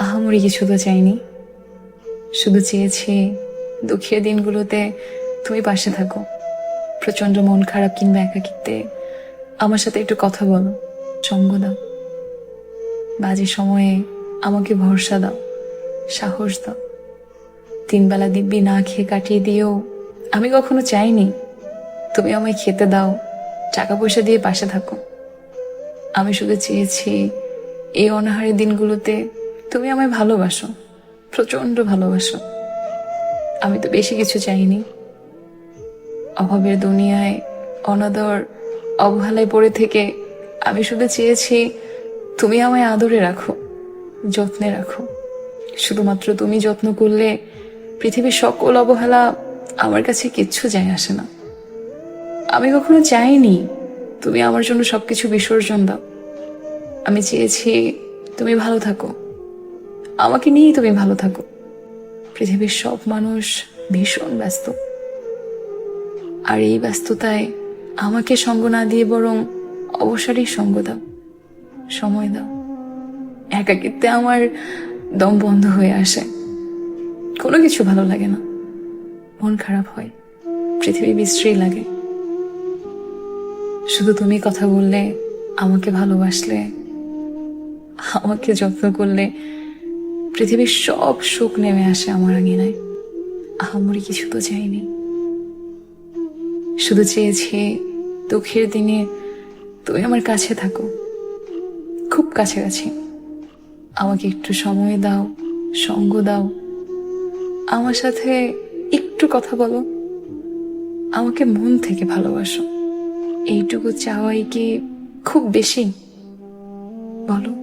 আহামরি কিছু তো চাইনি। শুধু চেয়েছি, দুঃখের দিনগুলোতে তুমি পাশে থাকো। প্রচণ্ড মন খারাপ কিংবা একাকিত্বে। আমার সাথে একটু কথা বলো, সঙ্গ দাও। বাজে সময়ে আমাকে ভরসা দাও, সাহস দাও। তিনবেলা দিব্যি না খেয়ে কাটিয়ে দিও আমি কখনো চাইনি। তুমি আমায় খেতে দাও টাকা পয়সা দিয়ে পাশে থাকো। আমি শুধু চেয়েছি, এই অনাহারের দিনগুলোতে তুমি আমায় ভালোবাসো প্রচণ্ড ভালোবাসো। আমি তো বেশি কিছু চাইনি। অভাবের দুনিয়ায়, অনাদর, অবহেলায় পড়ে থেকে আমি শুধু চেয়েছি, তুমি আমায় আদরে রাখো, যত্নে রাখো। শুধুমাত্র তুমি যত্ন করলে পৃথিবীর সকল অবহেলা আমার কাছে কিচ্ছু যায় আসে না। আমি কখনো চাইনি তুমি আমার জন্য সবকিছু বিসর্জন দাও। আমি চেয়েছি তুমি ভালো থাকো। আমাকে নিয়েই তুমি ভালো থাকো। পৃথিবীর সব মানুষ ভীষণ ব্যস্ত। আর এই ব্যস্ততায় আমাকে সঙ্গ না দিয়ে বরং অবসরই সঙ্গ দাও, সময় দাও। একাকিত্বে আমার দম বন্ধ হয়ে আসে। কোনো কিছু ভালো লাগে না। মন খারাপ হয়। পৃথিবী বিশ্রী লাগে। শুধু তুমি কথা বললে, আমাকে ভালোবাসলে, আমাকে যত্ন করলে পৃথিবীর সব সুখ নেমে আসে আমার আঙিনায়। আহামরি কিছু তো চাইনি। শুধু চেয়েছে, দুঃখের দিনে তুমি আমার কাছে থাকো। খুব কাছাকাছি। আমাকে একটু সময় দাও, সঙ্গ দাও। আমার সাথে একটু কথা বলো। আমাকে মন থেকে ভালোবাসো। এইটুকু চাওয়াই কি খুব বেশি? বলো।